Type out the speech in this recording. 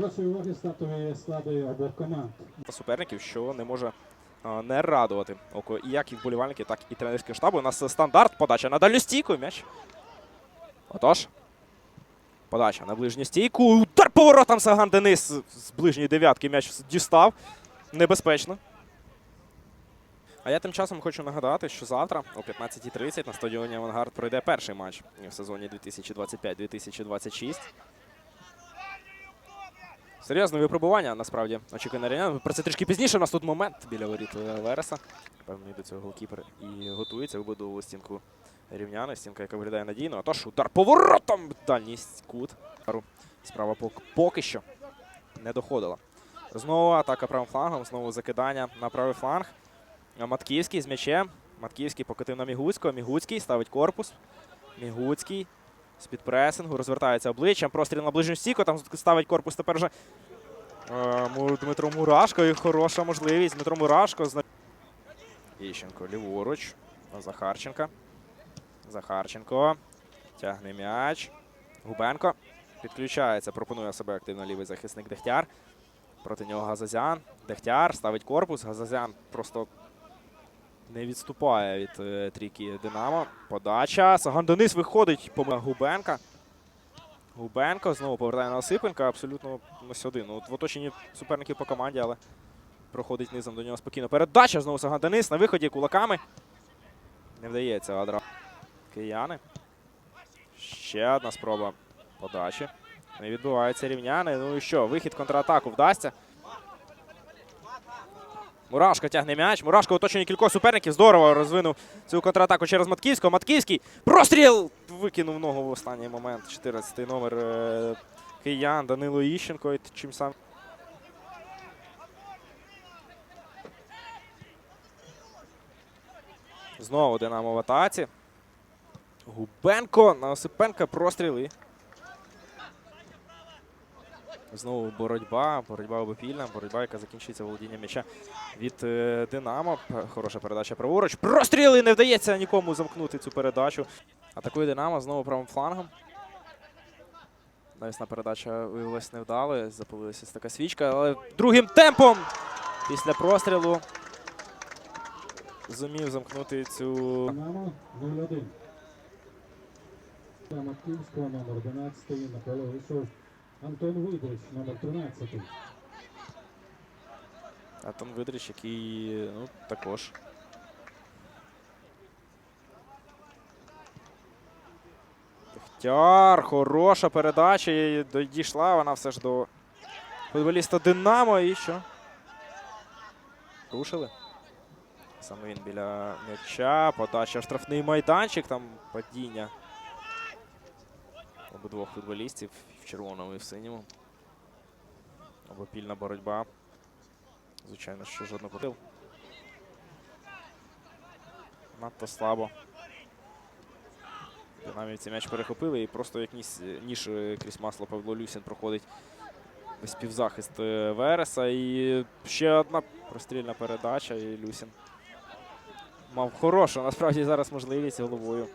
вашої уваги стартові склади обох команд. суперників, що не може не радувати і як і вболівальники, так і тренерського штабу. У нас стандарт, подача на дальню стійку, м'яч. Отож. Подача на ближню стійку. Удар поворотом Саган Денис з ближньої дев'ятки м'яч дістав. Небезпечно. А я тим часом хочу нагадати, що завтра о 15.30 на стадіоні Авангард пройде перший матч в сезоні 2025-2026. Серйозне випробування, насправді, очікує на рівнян. Про це трішки пізніше. У нас тут момент біля воріт е, Вереса. Певний до цього голкіпер і готується вибудовував стінку рівняни. Стінка, яка виглядає надійно. Отож, удар поворотом. Дальній кут. Справа поки що не доходила. Знову атака правим флангом, знову закидання на правий фланг. Матківський з м'ячем. Матківський покотив на Мігуцького. Мігуцький ставить корпус. Мігуцький з-під пресингу, розвертається обличчям, простріл на ближню стійку, там ставить корпус тепер вже е, Дмитро Мурашко. І хороша можливість. Дмитро Мурашко. Іщенко ліворуч. Захарченка. Захарченко. Тягне м'яч. Губенко. Підключається, пропонує себе активно лівий захисник Дегтяр. Проти нього Газазян. Дегтяр ставить корпус. Газазян просто не відступає від е, трійки Динамо. Подача. Саган Денис виходить по Губенка. Губенко знову повертає на Осипенка. Абсолютно на сюди. Ну, в оточенні суперників по команді, але проходить низом до нього спокійно. Передача знову Саган Денис на виході кулаками. Не вдається одразу. Кияни. Ще одна спроба подачі. Не відбувається рівняни. Ну і що? Вихід контратаку вдасться. Мурашко тягне м'яч. Мурашко в оточенні кількох суперників. Здорово розвинув цю контратаку через Матківського. Матківський. Простріл! Викинув ногу в останній момент. 14-й номер е, киян Данило Іщенко. І чим сам. Знову Динамо в атаці. Губенко на Осипенка простріли. Знову боротьба, боротьба обопільна, боротьба, яка закінчується володінням м'яча від е, Динамо. Хороша передача праворуч. Простріли! Не вдається нікому замкнути цю передачу. Атакує Динамо знову правим флангом. Навісна передача виявилась невдалою. Запалилася така свічка, але другим темпом після прострілу зумів замкнути цю. Динамо 0-1. Та номер 11 на поле вийшов Антон Видрич, номер 13. Антон Видрич, який ну, також. Дегтяр, хороша передача. і Дійшла вона все ж до футболіста Динамо. І що? Рушили. Саме він біля м'яча. Подача в штрафний майданчик. Там падіння обидвох футболістів червоному і в синьому. Обопільна боротьба. Звичайно, що жодного потил. Надто слабо. Динамівці м'яч перехопили і просто як ніж, ніж е, крізь масло Павло Люсін проходить весь півзахист е, Вереса. І ще одна прострільна передача. І Люсін мав хорошу, насправді зараз можливість головою